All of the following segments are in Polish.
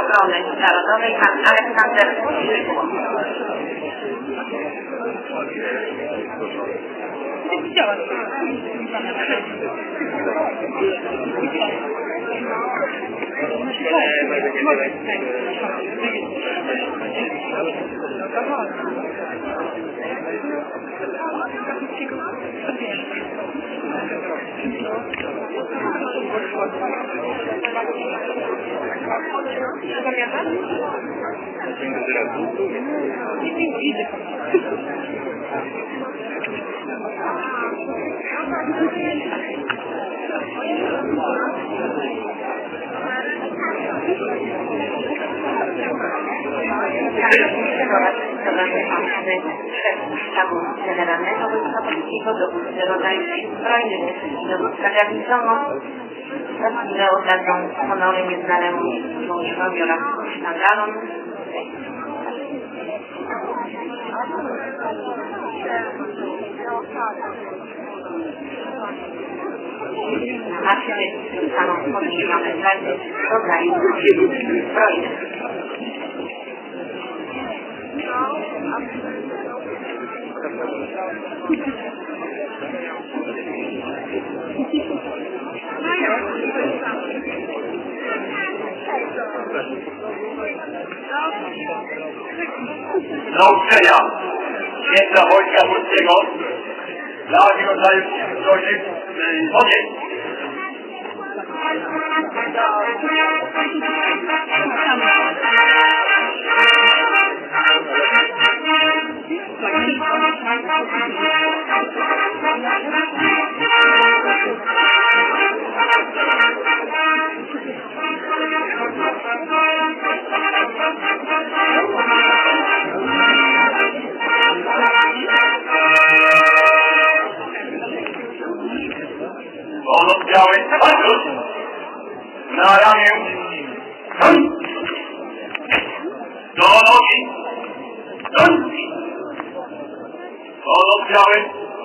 Ogromny, narodowej, Aleksander Widziałam. Thank you. Quindi sarà tutto. E quindi Thank you. Nie widzę. szef sztabu generalnego Wojska Polskiego, dowódcy rodzaju sił zbrojnych, dowódca garnizonu, za oddadzą honory nieznanemu żołnierzowi oraz sztandarom. Na marsie zostaną podniesione flagi rodzaju sił zbrojnych. Nauczyja.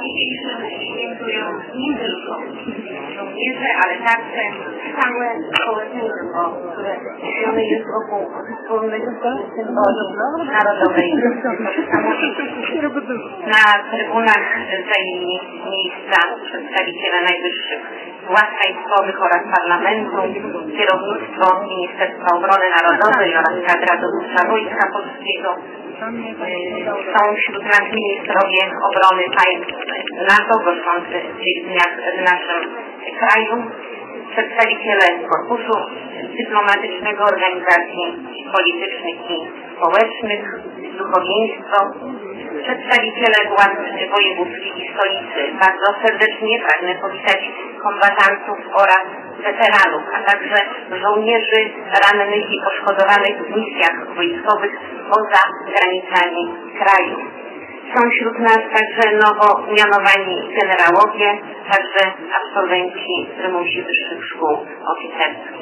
patrz. Świętują nie tylko żołnierze, ale także całe społeczeństwo, które jest wokół wspólnych symboli narodowej. Na trybunach zajęli miejsca przedstawiciele najwyższych władz państwowych oraz parlamentu, kierownictwo Ministerstwa Obrony Narodowej oraz kadra dowódcza Wojska Polskiego, są wśród nas ministrowie obrony państw NATO goszczący w dniach w naszym kraju, przedstawiciele korpusu dyplomatycznego, organizacji politycznych i społecznych, duchowieństwo, przedstawiciele władz wojewódzkich i stolicy. Bardzo serdecznie pragnę powitać kombatantów oraz weteranów, a także żołnierzy rannych i poszkodowanych w misjach wojskowych poza granicami kraju. Są wśród nas także nowo mianowani generałowie, także absolwenci prymusi wyższych szkół oficerskich.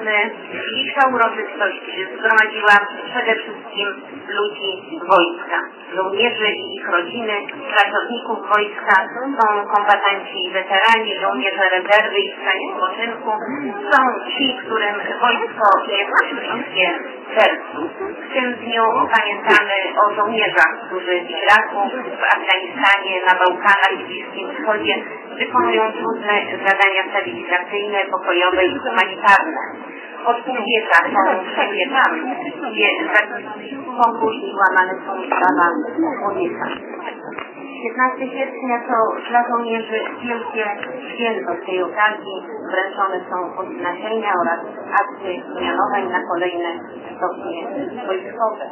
Ale dzisiejsza uroczystość zgromadziła przede wszystkim ludzi wojska, żołnierzy i ich rodziny, pracowników wojska, są kombatanci i weterani, żołnierze rezerwy i stanie spoczynku, są ci, którym wojsko jest bliskie sercu. W tym dniu pamiętamy o żołnierzach, którzy w Iraku, w Afganistanie, na Bałkanach i Bliskim Wschodzie wykonują trudne zadania stabilizacyjne, pokojowe i humanitarne. Od pół wieka są wszędzie tam, gdzie spokój i łamane są prawa człowieka. 15 sierpnia to dla żołnierzy wielkie święto z tej okazji. Wręczone są odznaczenia oraz akty mianowań na kolejne stopnie wojskowe.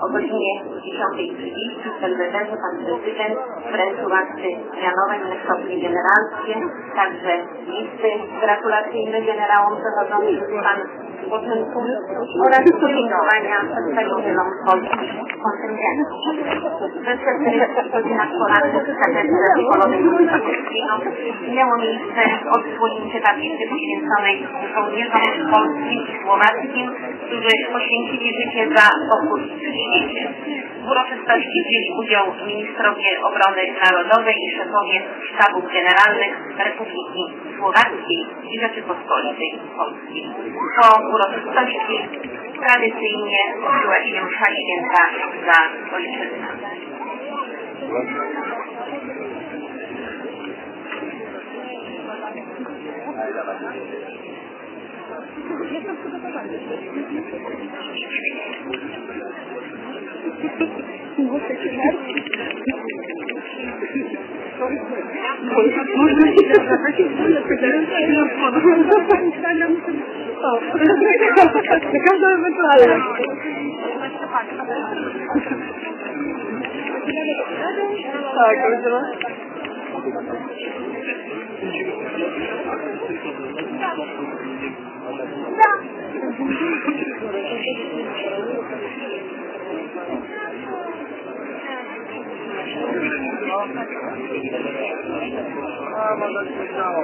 O godzinie 10.30 w Belwederze pan prezydent wręczył akty mianowań na stopnie generalskie, także listy gratulacyjne generałom przechodzącym pan oraz podziękowania przedstawicielom polskich kontyngentów. we 40 godzinach porannych w Polonego Zapolskiego miało miejsce odsłonięcie tablicy poświęconej żołnierzom polskim i słowackim, którzy poświęcili życie za w świecie. W uroczystości wzięli udział ministrowie obrony narodowej i szefowie sztabów generalnych Republiki Słowackiej i Rzeczypospolitej Polskiej. Po uroczystości tradycyjnie odbyła się msza święta za ojczyznę. Się też Можно На каждого виртуально. Так, как дела? no? Ah, ma lo aspettiamo.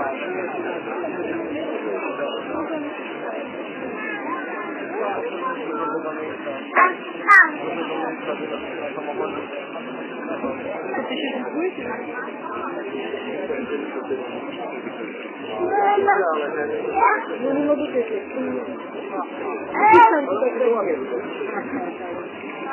Non mi dite che...